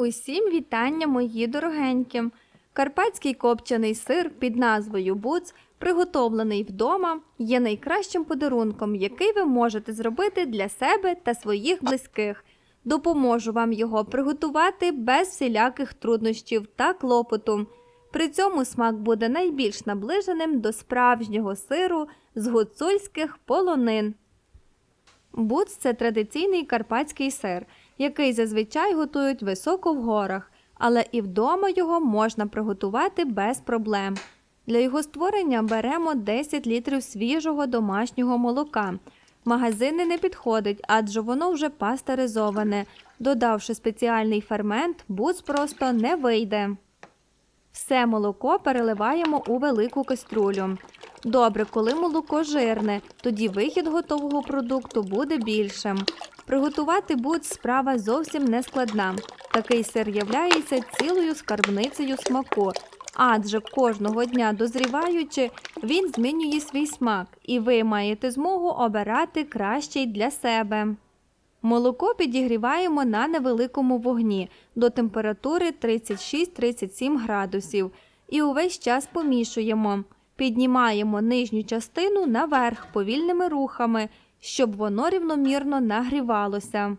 Усім вітання, мої дорогенькі! Карпатський копчений сир під назвою Буц, приготовлений вдома, є найкращим подарунком, який ви можете зробити для себе та своїх близьких. Допоможу вам його приготувати без всіляких труднощів та клопоту. При цьому смак буде найбільш наближеним до справжнього сиру з гуцульських полонин. Буц це традиційний карпатський сир, який зазвичай готують високо в горах, але і вдома його можна приготувати без проблем. Для його створення беремо 10 літрів свіжого домашнього молока. Магазини не підходить, адже воно вже пастеризоване. Додавши спеціальний фермент, буц просто не вийде. Все молоко переливаємо у велику каструлю. Добре, коли молоко жирне, тоді вихід готового продукту буде більшим. Приготувати будь справа зовсім не складна. Такий сир являється цілою скарбницею смаку, адже кожного дня дозріваючи, він змінює свій смак, і ви маєте змогу обирати кращий для себе. Молоко підігріваємо на невеликому вогні до температури 36-37 градусів і увесь час помішуємо. Піднімаємо нижню частину наверх повільними рухами, щоб воно рівномірно нагрівалося.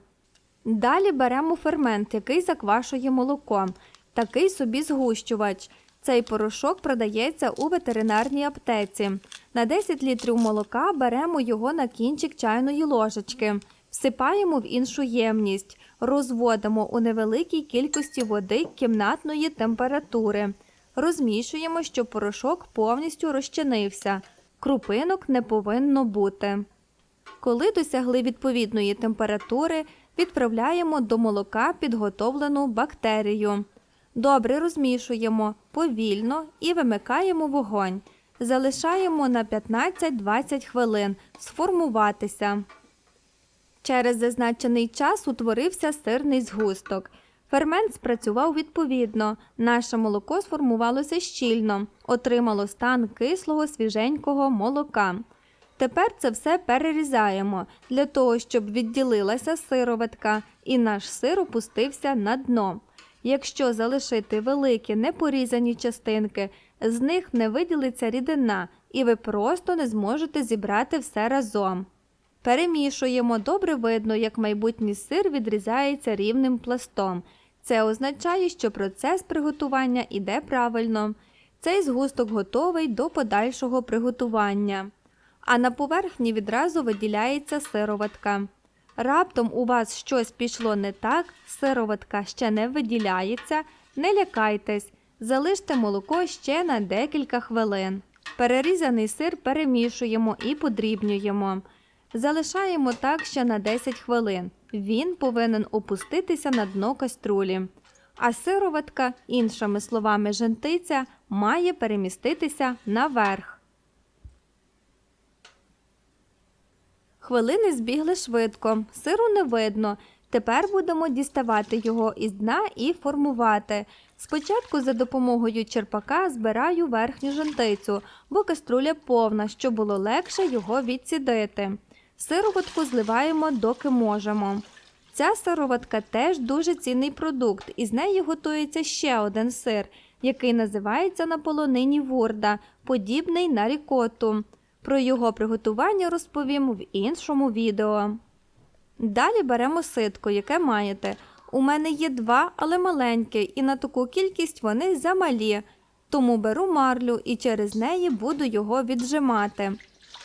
Далі беремо фермент, який заквашує молоко, такий собі згущувач. Цей порошок продається у ветеринарній аптеці. На 10 літрів молока беремо його на кінчик чайної ложечки, всипаємо в іншу ємність, розводимо у невеликій кількості води кімнатної температури. Розмішуємо, щоб порошок повністю розчинився. Крупинок не повинно бути. Коли досягли відповідної температури, відправляємо до молока підготовлену бактерію. Добре розмішуємо повільно і вимикаємо вогонь. Залишаємо на 15-20 хвилин сформуватися. Через зазначений час утворився сирний згусток. Фермент спрацював відповідно. Наше молоко сформувалося щільно, отримало стан кислого свіженького молока. Тепер це все перерізаємо для того, щоб відділилася сироватка і наш сир опустився на дно. Якщо залишити великі непорізані частинки, з них не виділиться рідина, і ви просто не зможете зібрати все разом. Перемішуємо, добре видно, як майбутній сир відрізається рівним пластом. Це означає, що процес приготування іде правильно. Цей згусток готовий до подальшого приготування. А на поверхні відразу виділяється сироватка. Раптом у вас щось пішло не так, сироватка ще не виділяється, не лякайтесь, залиште молоко ще на декілька хвилин. Перерізаний сир перемішуємо і подрібнюємо. Залишаємо так ще на 10 хвилин. Він повинен опуститися на дно каструлі. А сироватка, іншими словами, жентиця, має переміститися наверх. Хвилини збігли швидко, сиру не видно. Тепер будемо діставати його із дна і формувати. Спочатку за допомогою черпака збираю верхню жентицю, бо каструля повна, щоб було легше його відсідити. Сироватку зливаємо доки можемо. Ця сироватка теж дуже цінний продукт, і з неї готується ще один сир, який називається на полонині вурда, подібний на рікоту. Про його приготування розповім в іншому відео. Далі беремо ситко, яке маєте. У мене є два, але маленькі, і на таку кількість вони замалі. Тому беру марлю і через неї буду його віджимати.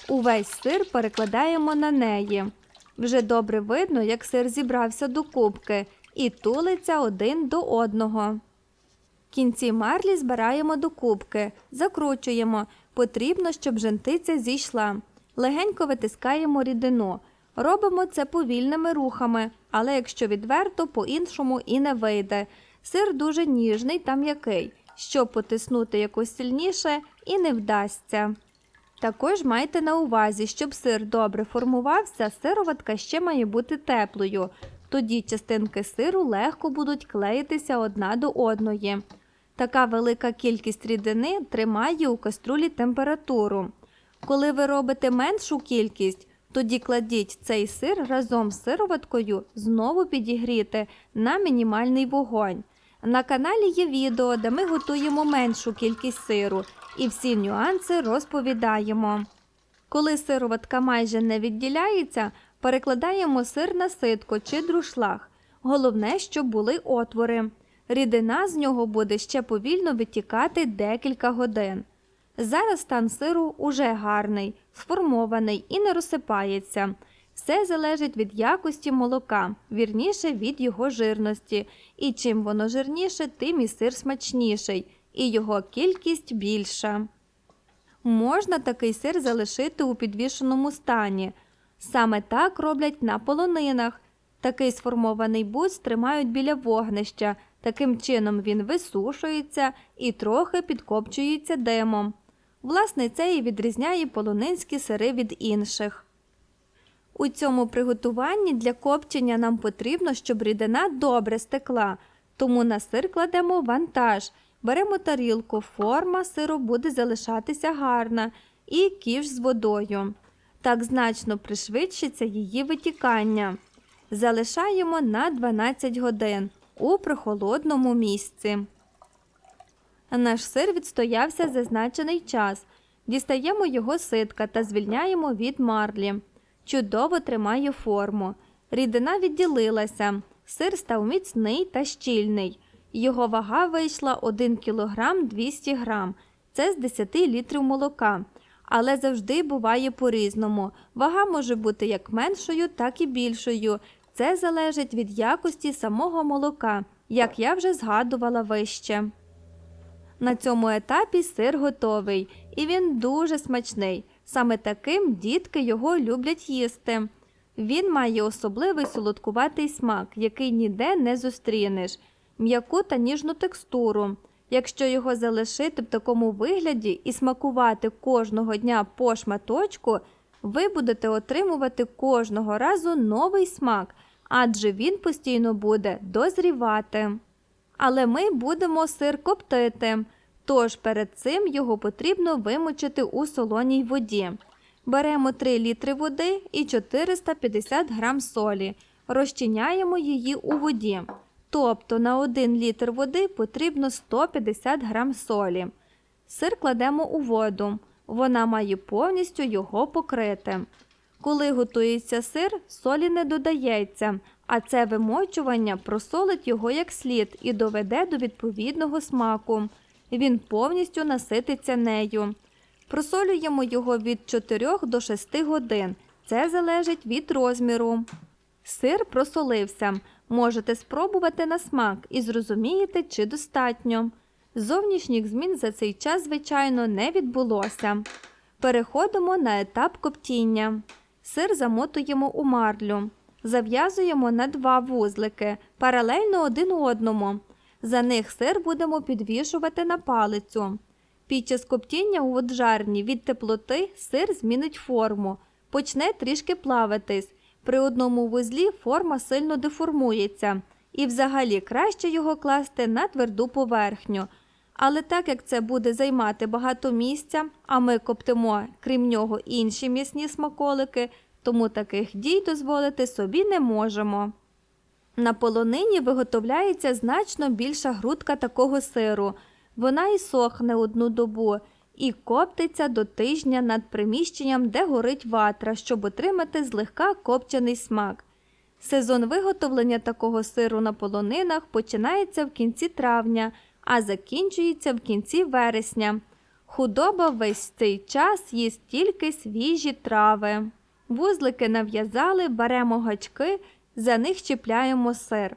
Увесь сир перекладаємо на неї. Вже добре видно, як сир зібрався до кубки і тулиться один до одного. Кінці марлі збираємо до кубки, закручуємо. Потрібно, щоб жентиця зійшла. Легенько витискаємо рідину. Робимо це повільними рухами, але якщо відверто, по-іншому і не вийде. Сир дуже ніжний та м'який. Щоб потиснути якось сильніше, і не вдасться. Також майте на увазі, щоб сир добре формувався, сироватка ще має бути теплою. Тоді частинки сиру легко будуть клеїтися одна до одної. Така велика кількість рідини тримає у каструлі температуру. Коли ви робите меншу кількість, Тоді кладіть цей сир разом з сироваткою знову підігріти на мінімальний вогонь. На каналі є відео, де ми готуємо меншу кількість сиру і всі нюанси розповідаємо. Коли сироватка майже не відділяється, перекладаємо сир на ситко чи друшлаг. Головне, щоб були отвори. Рідина з нього буде ще повільно витікати декілька годин. Зараз стан сиру уже гарний, сформований і не розсипається. Все залежить від якості молока, вірніше від його жирності. І чим воно жирніше, тим і сир смачніший, і його кількість більша. Можна такий сир залишити у підвішеному стані. Саме так роблять на полонинах. Такий сформований бус тримають біля вогнища. Таким чином він висушується і трохи підкопчується димом. Власне, це і відрізняє полонинські сири від інших. У цьому приготуванні для копчення нам потрібно, щоб рідина добре стекла, тому на сир кладемо вантаж, беремо тарілку, форма сиру буде залишатися гарна і кіш з водою. Так значно пришвидшиться її витікання. Залишаємо на 12 годин у прохолодному місці. Наш сир відстоявся зазначений час. Дістаємо його ситка та звільняємо від марлі. Чудово тримає форму. Рідина відділилася. Сир став міцний та щільний. Його вага вийшла 1 кг 200 г. Це з 10 літрів молока. Але завжди буває по-різному. Вага може бути як меншою, так і більшою. Це залежить від якості самого молока, як я вже згадувала вище. На цьому етапі сир готовий, і він дуже смачний. Саме таким дітки його люблять їсти. Він має особливий солодкуватий смак, який ніде не зустрінеш, м'яку та ніжну текстуру. Якщо його залишити в такому вигляді і смакувати кожного дня по шматочку, ви будете отримувати кожного разу новий смак, адже він постійно буде дозрівати. Але ми будемо сир коптити, тож перед цим його потрібно вимочити у солоній воді. Беремо 3 літри води і 450 грам солі, розчиняємо її у воді. Тобто на 1 літр води потрібно 150 грам солі. Сир кладемо у воду. Вона має повністю його покрити. Коли готується сир, солі не додається, а це вимочування просолить його як слід і доведе до відповідного смаку. Він повністю насититься нею. Просолюємо його від 4 до 6 годин. Це залежить від розміру. Сир просолився. Можете спробувати на смак і зрозумієте, чи достатньо. Зовнішніх змін за цей час, звичайно, не відбулося. Переходимо на етап коптіння. Сир замотуємо у марлю. Зав'язуємо на два вузлики, паралельно один одному. За них сир будемо підвішувати на палицю. Під час коптіння у воджарні від теплоти сир змінить форму, почне трішки плаватись. При одному вузлі форма сильно деформується, і взагалі краще його класти на тверду поверхню. Але так як це буде займати багато місця, а ми коптимо, крім нього, інші м'ясні смаколики, тому таких дій дозволити собі не можемо. На полонині виготовляється значно більша грудка такого сиру. Вона і сохне одну добу і коптиться до тижня над приміщенням, де горить ватра, щоб отримати злегка копчений смак. Сезон виготовлення такого сиру на полонинах починається в кінці травня, а закінчується в кінці вересня. Худоба весь цей час їсть тільки свіжі трави. Вузлики нав'язали, беремо гачки, за них чіпляємо сир.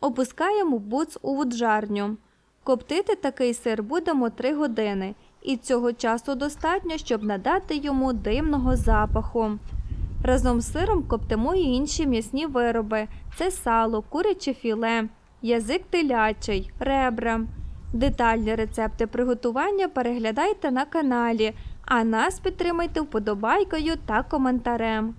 Опускаємо буц у вуджарню. Коптити такий сир будемо 3 години, і цього часу достатньо, щоб надати йому димного запаху. Разом з сиром коптимо і інші м'ясні вироби це сало, куряче філе, язик телячий, ребра. Детальні рецепти приготування переглядайте на каналі, а нас підтримайте вподобайкою та коментарем.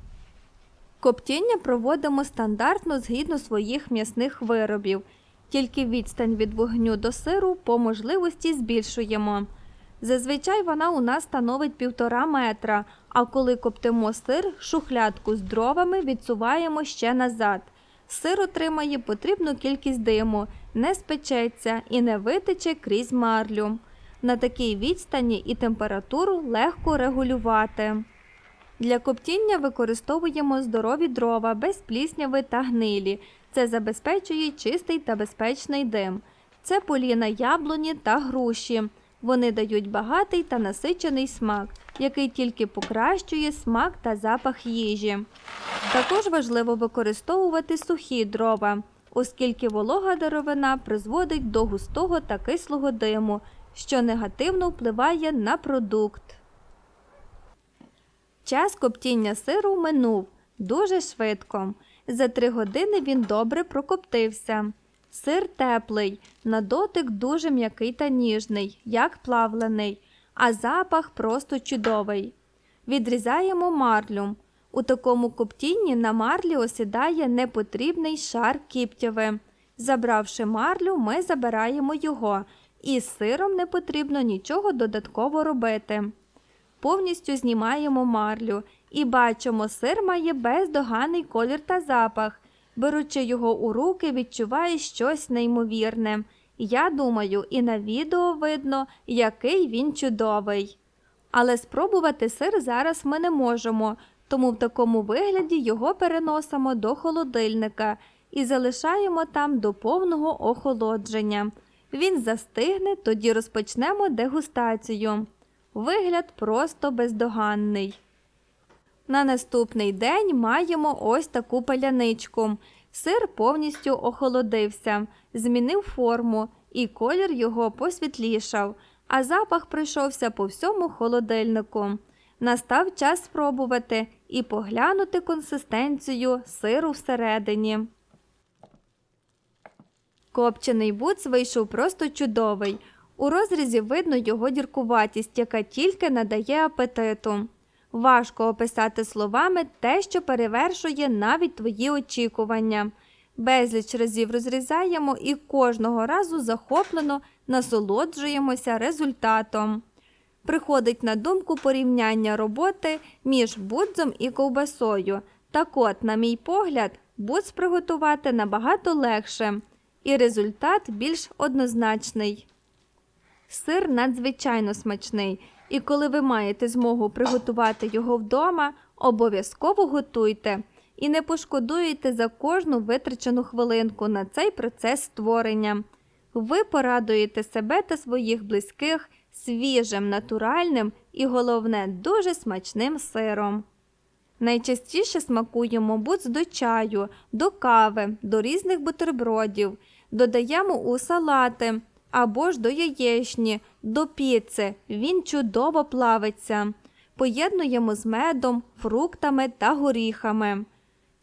Коптіння проводимо стандартно згідно своїх м'ясних виробів, тільки відстань від вогню до сиру по можливості збільшуємо. Зазвичай вона у нас становить півтора метра, а коли коптимо сир, шухлядку з дровами відсуваємо ще назад. Сир отримає потрібну кількість диму, не спечеться і не витече крізь марлю. На такій відстані і температуру легко регулювати. Для коптіння використовуємо здорові дрова без плісняви та гнилі. Це забезпечує чистий та безпечний дим. Це поліна яблуні та груші. Вони дають багатий та насичений смак, який тільки покращує смак та запах їжі. Також важливо використовувати сухі дрова, оскільки волога деревина призводить до густого та кислого диму, що негативно впливає на продукт. Час коптіння сиру минув дуже швидко. За три години він добре прокоптився. Сир теплий, на дотик дуже м'який та ніжний, як плавлений, а запах просто чудовий. Відрізаємо марлю. У такому коптінні на марлі осідає непотрібний шар кіптяви. Забравши марлю, ми забираємо його, і з сиром не потрібно нічого додатково робити. Повністю знімаємо марлю і бачимо, сир має бездоганний колір та запах. Беручи його у руки, відчуваєш щось неймовірне. Я думаю, і на відео видно, який він чудовий. Але спробувати сир зараз ми не можемо, тому в такому вигляді його переносимо до холодильника і залишаємо там до повного охолодження. Він застигне, тоді розпочнемо дегустацію. Вигляд просто бездоганний. На наступний день маємо ось таку паляничку. Сир повністю охолодився, змінив форму, і колір його посвітлішав, а запах пройшовся по всьому холодильнику. Настав час спробувати і поглянути консистенцію сиру всередині. Копчений буц вийшов просто чудовий. У розрізі видно його діркуватість, яка тільки надає апетиту. Важко описати словами те, що перевершує навіть твої очікування. Безліч разів розрізаємо і кожного разу захоплено насолоджуємося результатом. Приходить на думку порівняння роботи між будзом і ковбасою. Так от, на мій погляд, будз приготувати набагато легше, і результат більш однозначний. Сир надзвичайно смачний, і коли ви маєте змогу приготувати його вдома, обов'язково готуйте і не пошкодуєте за кожну витрачену хвилинку на цей процес створення. Ви порадуєте себе та своїх близьких свіжим, натуральним і, головне, дуже смачним сиром. Найчастіше смакуємо будь до чаю, до кави, до різних бутербродів, додаємо у салати або ж до яєчні, до піци. Він чудово плавиться. Поєднуємо з медом, фруктами та горіхами.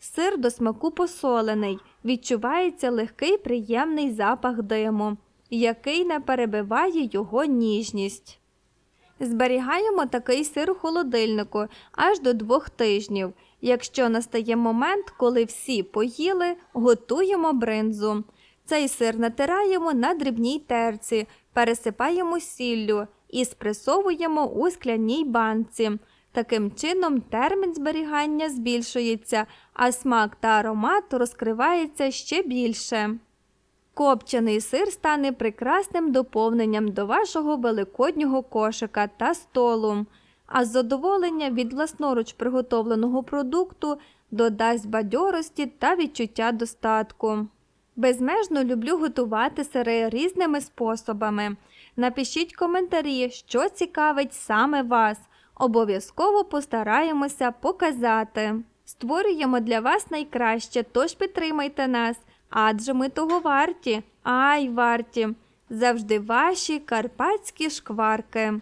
Сир до смаку посолений, відчувається легкий приємний запах диму, який не перебиває його ніжність. Зберігаємо такий сир у холодильнику аж до двох тижнів. Якщо настає момент, коли всі поїли, готуємо бринзу. Цей сир натираємо на дрібній терці, пересипаємо сіллю і спресовуємо у скляній банці. Таким чином термін зберігання збільшується, а смак та аромат розкривається ще більше. Копчений сир стане прекрасним доповненням до вашого великоднього кошика та столу, а задоволення від власноруч приготовленого продукту додасть бадьорості та відчуття достатку. Безмежно люблю готувати сири різними способами. Напишіть коментарі, що цікавить саме вас. Обов'язково постараємося показати. Створюємо для вас найкраще, тож підтримайте нас, адже ми того варті, ай варті. Завжди ваші карпатські шкварки.